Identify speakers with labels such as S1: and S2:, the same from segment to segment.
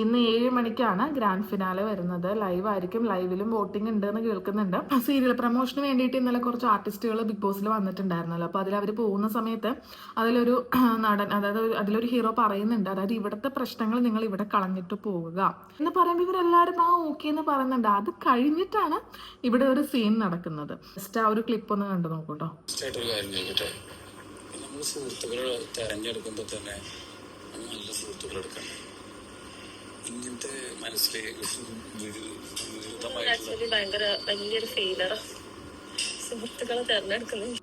S1: ഇന്ന് ഏഴ് മണിക്കാണ് ഗ്രാൻഡ് ഫിനാലെ വരുന്നത്. ലൈവ് ആയിരിക്കും. ലൈവിലും വോട്ടിംഗ് ഉണ്ട് എന്ന് കേൾക്കുന്നുണ്ട്. സീരിയൽ പ്രൊമോഷന് വേണ്ടിയിട്ട് ഇന്നലെ കുറച്ച് ആർട്ടിസ്റ്റുകൾ ബിഗ് ബോസിൽ വന്നിട്ടുണ്ടായിരുന്നല്ലോ. അപ്പോൾ അതിൽ അവർ പോകുന്ന സമയത്ത് അതിലൊരു നടൻ അതായത് അതിലൊരു ഹീറോ പറയുന്നുണ്ട്. അതായത് ഇവിടുത്തെ പ്രശ്നങ്ങൾ നിങ്ങൾ ഇവിടെ കളഞ്ഞിട്ട് പോവുക. എന്ന് പറയുമ്പോൾ ഇവരെല്ലാവരും ആ ഓക്കെ എന്ന് പറയുന്നുണ്ട്. അത് കഴിഞ്ഞിട്ടാണ് ഇവിടെ ഒരു സീൻ നടക്കുന്നത്. ജസ്റ്റ് ആ ഒരു ക്ലിപ്പ് ഒന്ന് കണ്ടു നോക്കൂട്ടോ.
S2: സുഹൃത്തുക്കൾ തെരഞ്ഞെടുക്കുമ്പോൾ തന്നെ നല്ല സുഹൃത്തുക്കൾ എടുക്കണം. ഇങ്ങനത്തെ
S3: മനസ്സിലെ ഭയങ്കര വലിയൊരു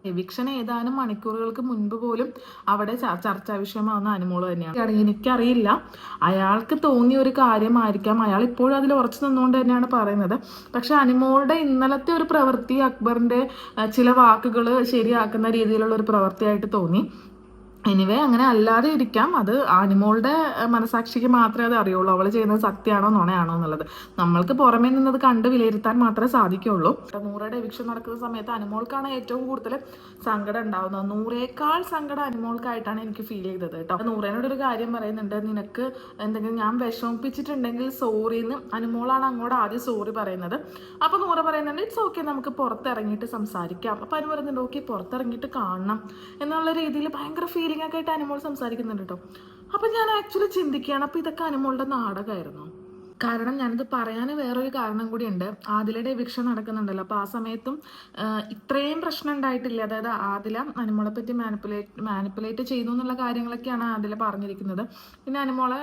S1: എവിക്ഷൻ ഏതാനും മണിക്കൂറുകൾക്ക് മുൻപ് പോലും അവിടെ ചർച്ചാ വിഷയമാവുന്ന അനുമോൾ തന്നെയാണ്. എനിക്കറിയില്ല. അയാൾക്ക് തോന്നിയ ഒരു കാര്യമായിരിക്കാം. അയാൾ ഇപ്പോഴും അതിൽ ഉറച്ചു നിന്നുകൊണ്ട് തന്നെയാണ് പറയുന്നത്. പക്ഷെ അനുമോളുടെ ഇന്നലത്തെ ഒരു പ്രവൃത്തി അക്ബറിന്റെ ചില വാക്കുകൾ ശരിയാക്കുന്ന രീതിയിലുള്ള ഒരു പ്രവൃത്തിയായിട്ട് തോന്നി. എനിവേ അങ്ങനെ അല്ലാതെ ഇരിക്കാം. അത് ആനിമോളുടെ മനസാക്ഷിക്ക് മാത്രമേ അത് അറിയുള്ളൂ. അവൾ ചെയ്യുന്നത് സത്യമാണോ നുണയാണോ എന്നുള്ളത്. നമ്മൾക്ക് പുറമേ നിന്നത് കണ്ട് വിലയിരുത്താൻ മാത്രമേ സാധിക്കുള്ളൂ. നൂറയുടെ എവിക്ഷൻ നടക്കുന്ന സമയത്ത് അനിമോൾക്കാണ് ഏറ്റവും കൂടുതൽ സങ്കടം ഉണ്ടാവുന്നത്. നൂറേക്കാൾ സങ്കടം അനിമോൾക്കായിട്ടാണ് എനിക്ക് ഫീൽ ചെയ്തത് കേട്ടോ. നൂറേനോട് ഒരു കാര്യം പറയുന്നുണ്ട്. നിനക്ക് എന്തെങ്കിലും ഞാൻ വിഷമിപ്പിച്ചിട്ടുണ്ടെങ്കിൽ സോറി എന്ന് അനുമോളാണ് അങ്ങോട്ട് ആദ്യം സോറി പറയുന്നത്. അപ്പൊ നൂറ പറയുന്നുണ്ട് ഇറ്റ്സ് ഓക്കെ നമുക്ക് പുറത്തിറങ്ങിയിട്ട് സംസാരിക്കാം. അപ്പൊ അനു പറയുന്നുണ്ട് ഓക്കെ പുറത്തിറങ്ങിയിട്ട് കാണണം എന്നുള്ള രീതിയിൽ ഭയങ്കര ഫീലിംഗ് ഒക്കെ ആയിട്ട് അനുമോൾ സംസാരിക്കുന്നുണ്ട് കേട്ടോ അപ്പൊ ഞാൻ ആക്ച്വലി ചിന്തിക്കുകയാണ് അപ്പൊ ഇതൊക്കെ അനുമോളുടെ നാടകമായിരുന്നു കാരണം ഞാനിത് പറയാൻ വേറൊരു കാരണം കൂടിയുണ്ട്. ആദിലയുടെ എവിക്ഷൻ നടക്കുന്നുണ്ടല്ലോ. അപ്പോൾ ആ സമയത്തും ഇത്രയും പ്രശ്നം ഉണ്ടായിട്ടില്ല. അതായത് ആദില അനുമോളെ പറ്റി മാനിപ്പുലേറ്റ് മാനിപ്പുലേറ്റ് ചെയ്തു എന്നുള്ള കാര്യങ്ങളൊക്കെയാണ് ആദില പറഞ്ഞിരിക്കുന്നത്. പിന്നെ അനുമോളെ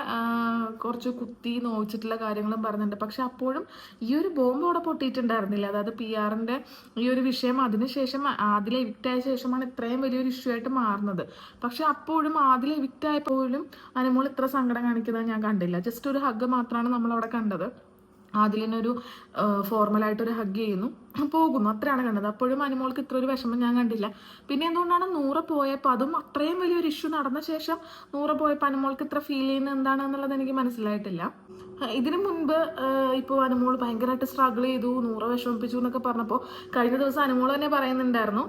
S1: കുറച്ച് കുത്തി നോവിച്ചിട്ടുള്ള കാര്യങ്ങളും പറഞ്ഞിട്ടുണ്ട്. പക്ഷെ അപ്പോഴും ഈ ഒരു ബോംബ് അവിടെ പൊട്ടിയിട്ടുണ്ടായിരുന്നില്ല. അതായത് പി ആറിന്റെ ഈ ഒരു വിഷയം അതിനുശേഷം ആദില എവിക്റ്റ് ആയ ശേഷമാണ് ഇത്രയും വലിയൊരു ഇഷ്യൂ ആയിട്ട് മാറുന്നത്. പക്ഷെ അപ്പോഴും ആദില എവിക്റ്റ് ആയപ്പോഴും അനുമോൾ ഇത്ര സങ്കടം കാണിക്കുന്നത് ഞാൻ കണ്ടില്ല. ജസ്റ്റ് ഒരു ഹഗ് മാത്രമാണ് നമ്മൾ അവിടെ കണ്ടത്. ആദിലിനൊരു ഫോർമലായിട്ട് ഒരു ഹഗ് ചെയ്യുന്നു. പോകുന്നു. അത്രയാണ് കണ്ടത്. അപ്പോഴും അനുമോൾക്ക് ഇത്ര ഒരു വിഷമം ഞാൻ കണ്ടില്ല. പിന്നെ എന്തുകൊണ്ടാണ് നൂറ പോയപ്പോൾ അതും അത്രയും വലിയൊരു ഇഷ്യൂ നടന്ന ശേഷം നൂറ പോയപ്പോൾ അനുമോൾക്ക് ഇത്ര ഫീൽ ചെയ്യുന്നത് എന്താണെന്നുള്ളത് എനിക്ക് മനസ്സിലായിട്ടില്ല. ഇതിനു മുൻപ് ഇപ്പോൾ അനുമോൾ ഭയങ്കരമായിട്ട് സ്ട്രഗിൾ ചെയ്തു നൂറ വിഷമിപ്പിച്ചു എന്നൊക്കെ പറഞ്ഞപ്പോൾ കഴിഞ്ഞ ദിവസം അനുമോൾ തന്നെ പറയുന്നുണ്ടായിരുന്നു.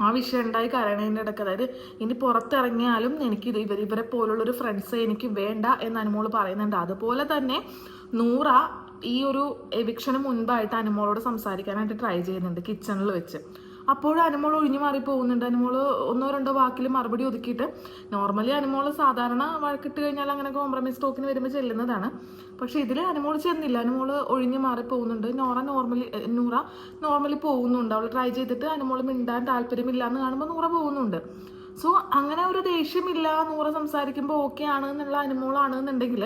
S1: ആ വിഷയം ഉണ്ടായി കരയണതിന്റെ ഇടയ്ക്ക്. അതായത് ഇനി പുറത്തിറങ്ങിയാലും എനിക്ക് ഇത് ഇവർ ഇവരെ പോലുള്ളൊരു ഫ്രണ്ട്സ് എനിക്ക് വേണ്ട എന്ന് അനുമോൾ പറയുന്നുണ്ട്. അതുപോലെ തന്നെ നൂറ ഈ ഒരു എവിക്ഷന് മുൻപായിട്ട് അനുമോളോട് സംസാരിക്കാനായിട്ട് ട്രൈ ചെയ്യുന്നുണ്ട് കിച്ചണിൽ വെച്ച്. അപ്പോഴും അനുമോൾ ഒഴിഞ്ഞു മാറി പോകുന്നുണ്ട് അനുമോൾ ഒന്നോ രണ്ടോ വാക്കിൽ മറുപടി ഒതുക്കിയിട്ട് നോർമലി അനുമോൾ സാധാരണ വഴക്കിട്ട് കഴിഞ്ഞാൽ അങ്ങനെ കോംപ്രമൈസ് ടോക്കിന് വരുമ്പോൾ ചെല്ലുന്നതാണ്. പക്ഷെ ഇതിൽ അനുമോൾ ചെന്നില്ല. അനുമോൾ ഒഴിഞ്ഞു മാറി പോകുന്നുണ്ട് നോറ നോർമലി നൂറ നോർമലി പോകുന്നുണ്ട്. അവൾ ട്രൈ ചെയ്തിട്ട് അനുമോൾ മിണ്ടാൻ താല്പര്യമില്ല എന്ന് കാണുമ്പോൾ നൂറ പോകുന്നുണ്ട്. സോ അങ്ങനെ ഒരു ദേഷ്യമില്ല നൂറ സംസാരിക്കുമ്പോൾ ഓക്കെ ആണ് എന്നുള്ള അനുമോളാണെന്നുണ്ടെങ്കിൽ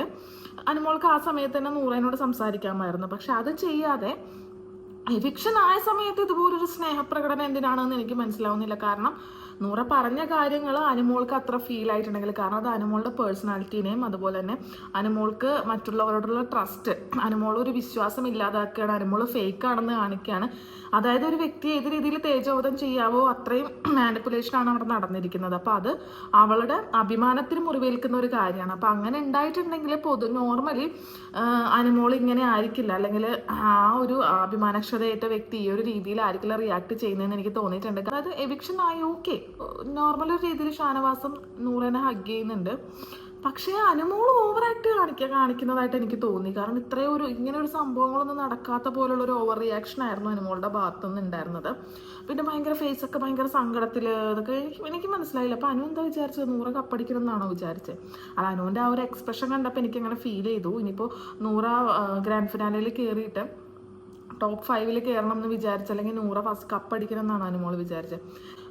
S1: അനുമോൾക്ക് ആ സമയത്ത് തന്നെ നൂറേനോട് സംസാരിക്കാമായിരുന്നു. പക്ഷെ അത് ചെയ്യാതെ എവിക്ഷൻ ആയ സമയത്ത് ഇതുപോലൊരു സ്നേഹപ്രകടനം എന്തിനാണെന്ന് എനിക്ക് മനസ്സിലാവുന്നില്ല. കാരണം നൂറ പറഞ്ഞ കാര്യങ്ങൾ അനുമോൾക്ക് അത്ര ഫീൽ ആയിട്ടുണ്ടെങ്കിൽ കാരണം അത് അനുമോളുടെ പേഴ്സണാലിറ്റീനെയും അതുപോലെ തന്നെ അനുമോൾക്ക് മറ്റുള്ളവരോടുള്ള ട്രസ്റ്റ് അനുമോൾ ഒരു വിശ്വാസം ഇല്ലാതാക്കുകയാണ് അനുമോൾ ഫേക്ക് ആണെന്ന് കാണിക്കുകയാണ്. അതായത് ഒരു വ്യക്തി ഏത് രീതിയിൽ തേജോധം ചെയ്യാവോ അത്രയും മാനിപ്പുലേഷൻ ആണ് അവിടെ നടന്നിരിക്കുന്നത്. അപ്പോൾ അത് അവളുടെ അഭിമാനത്തിന് മുറിവേൽക്കുന്ന ഒരു കാര്യമാണ്. അപ്പോൾ അങ്ങനെ ഉണ്ടായിട്ടുണ്ടെങ്കിൽ പൊതു നോർമലി അനുമോൾ ഇങ്ങനെ ആയിരിക്കില്ല. അല്ലെങ്കിൽ ആ ഒരു അഭിമാനക്ഷതയേറ്റ വ്യക്തി ഈ ഒരു രീതിയിൽ ആയിരിക്കില്ല റിയാക്ട് ചെയ്യുന്നതെന്ന് എനിക്ക് തോന്നിയിട്ടുണ്ട്. അതായത് എവിക്ഷൻ ആയി ഓക്കെ നോർമൽ ഒരു രീതിയിൽ ഷാനവാസം നൂറേനെ ഹഗ് ചെയ്യുന്നുണ്ട്. പക്ഷേ അനുമോൾ ഓവറായിട്ട് കാണിക്കുക കാണിക്കുന്നതായിട്ട് എനിക്ക് തോന്നി. കാരണം ഇത്രയും ഒരു ഇങ്ങനെ ഒരു സംഭവങ്ങളൊന്നും നടക്കാത്ത പോലുള്ള ഒരു ഓവർ റിയാക്ഷൻ ആയിരുന്നു അനുമോളുടെ ഭാഗത്തു നിന്ന് ഉണ്ടായിരുന്നത്. പിന്നെ ഭയങ്കര ഫേസ് ഒക്കെ ഭയങ്കര സങ്കടത്തിൽ ഇതൊക്കെ എനിക്ക് മനസ്സിലായില്ല. അപ്പോൾ അനു എന്താ വിചാരിച്ചത്? നൂറ കപ്പടിക്കണം എന്നാണോ വിചാരിച്ചത് അത് അനുവിന്റെ ആ ഒരു എക്സ്പ്രഷൻ കണ്ടപ്പോൾ എനിക്ക് അങ്ങനെ ഫീൽ ചെയ്തു. ഇനിയിപ്പോൾ നൂറ ഗ്രാൻഡ് ഫിനാലയിൽ കയറിയിട്ട് ടോപ്പ് ഫൈവിൽ കയറണം എന്ന് വിചാരിച്ചു അല്ലെങ്കിൽ നൂറ ഫസ്റ്റ് കപ്പ് അടിക്കണം എന്നാണ് അനുമോൾ വിചാരിച്ചത്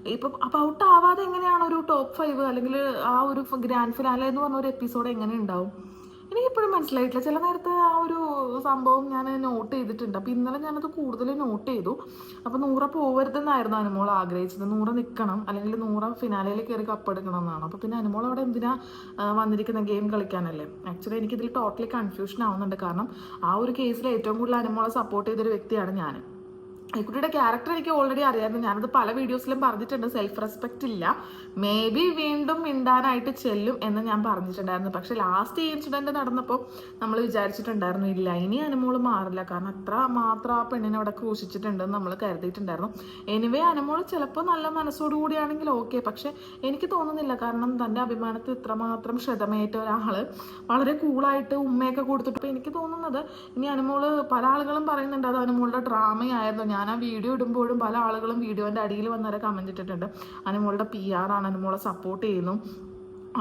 S1: ഇപ്പം അപ്പം ഔട്ട് ആവാതെ എങ്ങനെയാണ് ഒരു ടോപ്പ് ഫൈവ് അല്ലെങ്കിൽ ആ ഒരു ഗ്രാൻഡ് ഫിനാലെ എന്ന് പറഞ്ഞ ഒരു എപ്പിസോഡ് എങ്ങനെ ഉണ്ടാവും? എനിക്കിപ്പോഴും മനസ്സിലായിട്ടില്ല. ചില നേരത്തെ ആ ഒരു സംഭവം ഞാൻ നോട്ട് ചെയ്തിട്ടുണ്ട്. അപ്പം ഇന്നലെ ഞാനത് കൂടുതൽ നോട്ട് ചെയ്തു. അപ്പം നൂറ പോവരുതെന്നായിരുന്നു അനുമോൾ ആഗ്രഹിച്ചത്. നൂറ നിൽക്കണം അല്ലെങ്കിൽ നൂറ ഫിനാലയിൽ കയറി കപ്പെടുക്കണം എന്നാണ് അപ്പോൾ പിന്നെ അനുമോൾ അവിടെ എന്തിനാ വന്നിരിക്കുന്ന ഗെയിം കളിക്കാനല്ലേ? ആക്ച്വലി എനിക്കിതിൽ ടോട്ടലി കൺഫ്യൂഷൻ ആവുന്നുണ്ട്. കാരണം ആ ഒരു കേസിൽ ഏറ്റവും കൂടുതൽ അനുമോളെ സപ്പോർട്ട് ചെയ്തൊരു വ്യക്തിയാണ് ഞാൻ ഈ കുട്ടിയുടെ ക്യാരക്ടർ എനിക്ക് ഓൾറെഡി അറിയാമായിരുന്നു ഞാനത് പല വീഡിയോസിലും പറഞ്ഞിട്ടുണ്ട്. സെൽഫ് റെസ്പെക്റ്റ് ഇല്ല. മേ ബി വീണ്ടും മിണ്ടാനായിട്ട് ചെല്ലും എന്ന് ഞാൻ പറഞ്ഞിട്ടുണ്ടായിരുന്നു. പക്ഷെ ലാസ്റ്റ് ഈ ഇൻസിഡന്റ് നടന്നപ്പോൾ നമ്മൾ വിചാരിച്ചിട്ടുണ്ടായിരുന്നു ഇല്ല ഇനി അനുമോൾ മാറില്ല. കാരണം അത്ര മാത്രം ആ പെണ്ണിനെ അവിടെ ക്രൂശിച്ചിട്ടുണ്ടെന്ന് നമ്മൾ കരുതിയിട്ടുണ്ടായിരുന്നു. എനിവേ അനുമോൾ ചിലപ്പോൾ നല്ല മനസ്സോടു കൂടിയാണെങ്കിൽ ഓക്കെ പക്ഷെ എനിക്ക് തോന്നുന്നില്ല. കാരണം തന്റെ അഭിമാനത്തിൽ ഇത്രമാത്രം ക്ഷതമേറ്റ ഒരാൾ വളരെ കൂളായിട്ട് ഉമ്മയൊക്കെ കൊടുത്തിട്ട് എനിക്ക് തോന്നുന്നത് ഇനി അനുമോൾ പല ആളുകളും പറയുന്നുണ്ട് അത് അനുമോളുടെ ഡ്രാമയായിരുന്നു ഞാൻ ആ വീഡിയോ ഇടുമ്പോഴും പല ആളുകളും വീഡിയോന്റെ അടിയിൽ വന്നവരെ കമന്റ് ഇട്ടിട്ടുണ്ട്. അനുമോളുടെ പി ആർ ആണ് അനുമോളെ സപ്പോർട്ട് ചെയ്യുന്നു.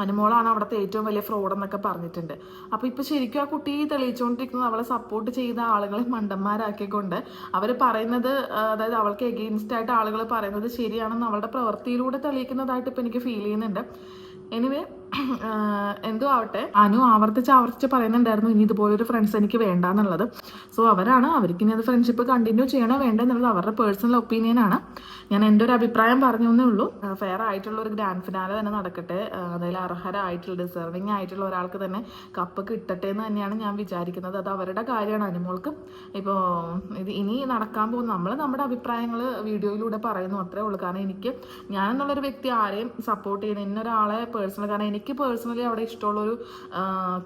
S1: അനുമോളാണ് അവിടുത്തെ ഏറ്റവും വലിയ ഫ്രോഡ് എന്നൊക്കെ പറഞ്ഞിട്ടുണ്ട്. അപ്പോൾ ഇപ്പോൾ ശരിക്കും ആ കുട്ടി തെളിയിച്ചുകൊണ്ടിരിക്കുന്നത് അവളെ സപ്പോർട്ട് ചെയ്ത ആളുകളെ മണ്ടന്മാരാക്കിക്കൊണ്ട് അവർ പറയുന്നത് അതായത് അവൾക്ക് എഗെയിൻസ്റ്റ് ആയിട്ട് ആളുകൾ പറയുന്നത് ശരിയാണെന്ന് അവളുടെ പ്രവൃത്തിയിലൂടെ തെളിയിക്കുന്നതായിട്ട് ഇപ്പോൾ എനിക്ക് ഫീൽ ചെയ്യുന്നുണ്ട്. എനിവേ എന്തോ ആവട്ടെ. അനു ആവർത്തിച്ച് ആവർത്തിച്ച് പറയുന്നുണ്ടായിരുന്നു ഇനി ഇതുപോലൊരു ഫ്രണ്ട്സ് എനിക്ക് വേണ്ട എന്നുള്ളത് സോ അവരാണ് അവർക്ക് ഇനി അത് ഫ്രണ്ട്ഷിപ്പ് കണ്ടിന്യൂ ചെയ്യണോ വേണ്ട എന്നുള്ളത് അവരുടെ പേഴ്സണൽ ഒപ്പീനിയൻ ആണ്. ഞാൻ എന്റെ ഒരു അഭിപ്രായം പറഞ്ഞു ഉള്ളൂ. ഫെയർ ആയിട്ടുള്ള ഒരു ഗ്രാൻഡ് ഫിനാലെ തന്നെ നടക്കട്ടെ. അതായത് അർഹരായിട്ടുള്ള ഡിസർവിങ് ആയിട്ടുള്ള ഒരാൾക്ക് തന്നെ കപ്പ് കിട്ടട്ടെ എന്ന് തന്നെയാണ് ഞാൻ വിചാരിക്കുന്നത്. അത് അവരുടെ കാര്യമാണ്. അനുമോൾക്ക് ഇപ്പോൾ ഇത് ഇനി നടക്കാൻ പോകുന്ന നമ്മൾ നമ്മുടെ അഭിപ്രായങ്ങൾ വീഡിയോയിലൂടെ പറയുന്നു അത്രേ ഉള്ളൂ. കാരണം എനിക്ക് ഞാൻ എന്നുള്ളൊരു വ്യക്തി ആരെയും സപ്പോർട്ട് ചെയ്യുന്ന ഇന്നൊരാളെ പേഴ്സണൽ കാരണം എനിക്ക് പേഴ്സണലി അവിടെ ഇഷ്ടമുള്ളൊരു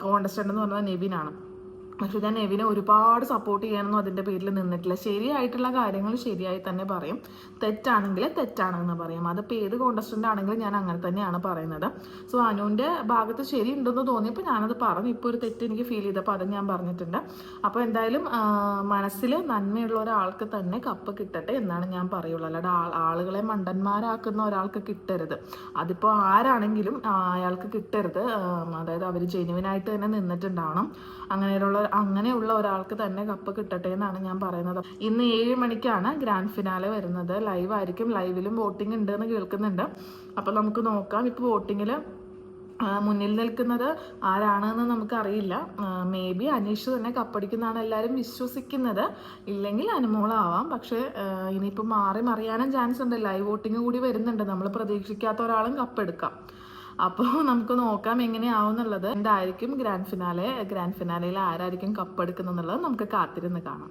S1: കോണ്ടസ്റ്റന്റ് എന്ന് പറഞ്ഞാൽ നെവിനാണ് പക്ഷെ ഞാൻ എവിനെ ഒരുപാട് സപ്പോർട്ട് ചെയ്യാനൊന്നും അതിന്റെ പേരിൽ നിന്നിട്ടില്ല. ശരിയായിട്ടുള്ള കാര്യങ്ങൾ ശരിയായി തന്നെ പറയും. തെറ്റാണെങ്കിൽ തെറ്റാണെന്ന് പറയും. അതിപ്പോൾ ഏത് കോണ്ടസ്റ്റന്റ് ആണെങ്കിലും ഞാൻ അങ്ങനെ തന്നെയാണ് പറയുന്നത്. സോ അനുവിന്റെ ഭാഗത്ത് ശരി ഉണ്ടെന്ന് തോന്നിയപ്പോൾ ഞാനത് പറഞ്ഞു. ഇപ്പോൾ ഒരു തെറ്റ് എനിക്ക് ഫീൽ ചെയ്തപ്പോൾ അത് ഞാൻ പറഞ്ഞിട്ടുണ്ട്. അപ്പോൾ എന്തായാലും മനസ്സിൽ നന്മയുള്ള ഒരാൾക്ക് തന്നെ കപ്പ് കിട്ടട്ടെ എന്നാണ് ഞാൻ പറയുള്ളൂ. അല്ലാതെ ആളുകളെ മണ്ടന്മാരാക്കുന്ന ഒരാൾക്ക് കിട്ടരുത്. അതിപ്പോൾ ആരാണെങ്കിലും അയാൾക്ക് കിട്ടരുത്. അതായത് അവർ ജെനുവിനായിട്ട് തന്നെ നിന്നിട്ടുണ്ടാവണം. അങ്ങനെയുള്ള അങ്ങനെയുള്ള ഒരാൾക്ക് തന്നെ കപ്പ് കിട്ടട്ടെ എന്നാണ് ഞാൻ പറയുന്നത്. ഇന്ന് ഏഴ് മണിക്കാണ് ഗ്രാൻഡ് ഫിനാലെ വരുന്നത്. ലൈവ് ആയിരിക്കും. ലൈവിലും വോട്ടിംഗ് ഉണ്ട് എന്ന് കേൾക്കുന്നുണ്ട്. അപ്പോൾ നമുക്ക് നോക്കാം. ഇപ്പോൾ വോട്ടിങ്ങിൽ മുന്നിൽ നിൽക്കുന്നത് ആരാണെന്ന് നമുക്കറിയില്ല. മേ ബി അനീഷ് തന്നെ കപ്പടിക്കുന്നതാണ് എല്ലാവരും വിശ്വസിക്കുന്നത്. ഇല്ലെങ്കിൽ അനുമോളാവാം. പക്ഷേ ഇനിയിപ്പോൾ മാറി മറിയാനും ചാൻസ് ഉണ്ട്. ലൈവ് വോട്ടിംഗ് കൂടി വരുന്നുണ്ട്. നമ്മൾ പ്രതീക്ഷിക്കാത്ത ഒരാളും കപ്പെടുക്കാം. അപ്പോൾ നമുക്ക് നോക്കാം എങ്ങനെയാവും എന്നുള്ളത് എന്തായിരിക്കും ഗ്രാൻഡ് ഫിനാലെ ഗ്രാൻഡ് ഫിനാലയിൽ ആരായിരിക്കും കപ്പെടുക്കുന്നത് എന്നുള്ളത് നമുക്ക് കാത്തിരുന്ന് കാണാം.